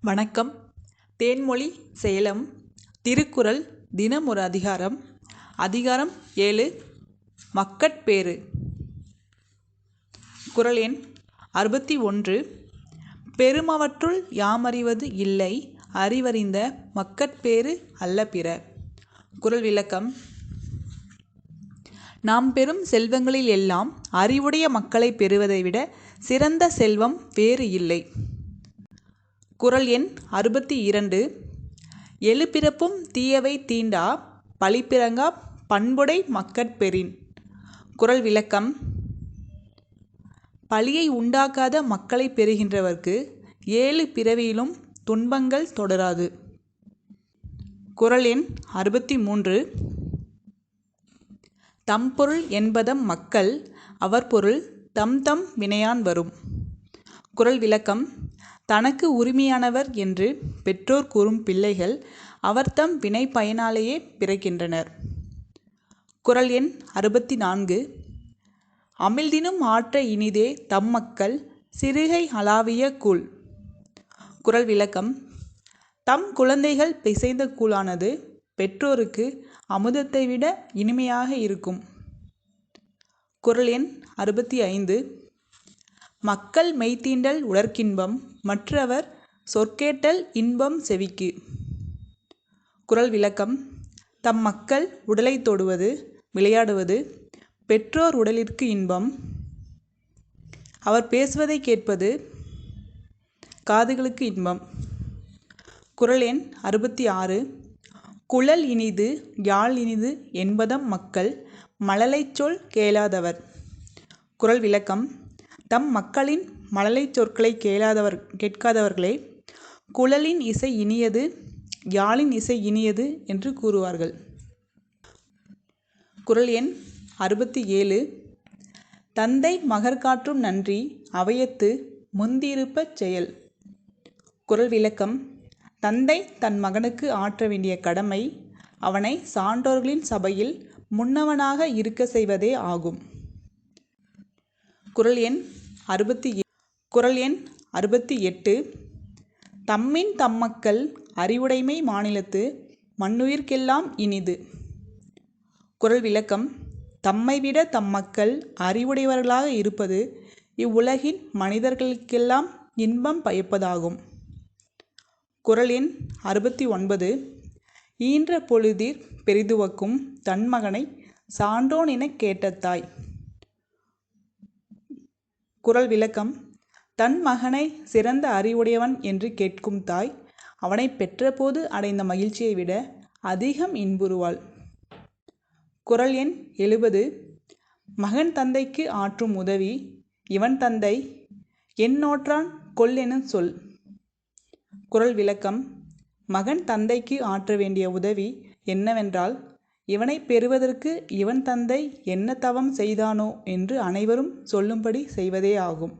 வணக்கம். தேன்மொழி சேலம். திருக்குறள் தினம் ஒரு அதிகாரம். அதிகாரம் ஏழு. மக்கட்பேறு. குறள் எண் அறுபத்தி ஒன்று. பெருமவற்றுள் யாமறிவது இல்லை அறிவறிந்த மக்கட்பேறு அல்ல பிற. குறள் விளக்கம். நாம் பெறும் செல்வங்களில் எல்லாம் அறிவுடைய மக்களை பெறுவதை விட சிறந்த செல்வம் வேறு இல்லை. குறள் எண் அறுபத்தி இரண்டு. எழுபிறப்பும் தீயவை தீண்டா பழிப்பிறங்கா பண்புடை மக்கட்பெறின் குரல் விளக்கம். பழியை உண்டாக்காத மக்களை பெறுகின்றவர்க்கு ஏழு பிறவியிலும் துன்பங்கள் தொடராது. குரல் எண் அறுபத்தி மூன்று. தம்பொருள் என்பதம் மக்கள் அவர் பொருள் தம் தம் வினையான் வரும். குரல் விளக்கம். தனக்கு உரிமையானவர் என்று பெற்றோர் கூறும் பிள்ளைகள் அவர்தம் வினை பயனாலேயே பிறக்கின்றனர். குரல் எண் அறுபத்தி நான்கு அமிழ்தினும் ஆற்ற இனிதே தம் மக்கள் சிறுகை அளாவிய கூழ். குரல் விளக்கம். தம் குழந்தைகள் பிசைந்த கூழானது பெற்றோருக்கு அமுதத்தை விட இனிமையாக இருக்கும். குரல் எண் அறுபத்தி ஐந்து. மக்கள் மெய்த்தீண்டல் உடற்கின்பம் மற்றவர் சொற்கேட்டல் இன்பம் செவிக்கு. குரல் விளக்கம். தம் மக்கள் உடலை தொடுவது விளையாடுவது பெற்றோர் உடலிற்கு இன்பம். அவர் பேசுவதை கேட்பது காதுகளுக்கு இன்பம். குரல் எண் அறுபத்தி ஆறு. குழல் இனிது யாழ் இனிது என்பதம் மக்கள் மழலைச் சொல் கேளாதவர். குரல் விளக்கம். தம் மக்களின் மழலை சொற்களை கேளாதவர் கேட்காதவர்களே குழலின் இசை இனியது யாழின் இசை இனியது என்று கூறுவார்கள். குரல் எண் அறுபத்தி ஏழு. தந்தை மகர்காற்றும் நன்றி அவையத்து முந்தியிருப்பச் செயல். குரல் விளக்கம். தந்தை தன் மகனுக்கு ஆற்ற வேண்டிய கடமை அவனை சான்றோர்களின் சபையில் முன்னவனாக இருக்க செய்வதே ஆகும். குரல் எண் அறுபத்தி குரல் எண் அறுபத்தி எட்டு. தம்மின் தம்மக்கள் அறிவுடைமை மாநிலத்து மண்ணுயிர்க்கெல்லாம் இனிது. குரல் விளக்கம். தம்மை விட தம்மக்கள் அறிவுடையவர்களாக இருப்பது இவ்வுலகின் மனிதர்களுக்கெல்லாம் இன்பம் பயப்பதாகும். குரல் எண் அறுபத்தி ஒன்பது. ஈன்ற பொழுதிர் பெரிதுவக்கும் தன்மகனை சான்றோன் எனக் கேட்ட குரல் விளக்கம் தன் மகனை சிறந்த அறிவுடையவன் என்று கேட்கும் தாய் அவனை பெற்றபோது அடைந்த மகிழ்ச்சியை விட அதிகம் இன்புறுவாள். குரல் எண் எழுபது. மகன் தந்தைக்கு ஆற்றும் உதவி இவன் தந்தை என்னோற்றான் கொல் எனும் சொல். குரல் விளக்கம் மகன் தந்தைக்கு ஆற்ற வேண்டிய உதவி என்னவென்றால் இவனை பெறுவதற்கு இவன் தந்தை என்ன தவம் செய்தானோ என்று அனைவரும் சொல்லும்படி செய்வதே ஆகும்.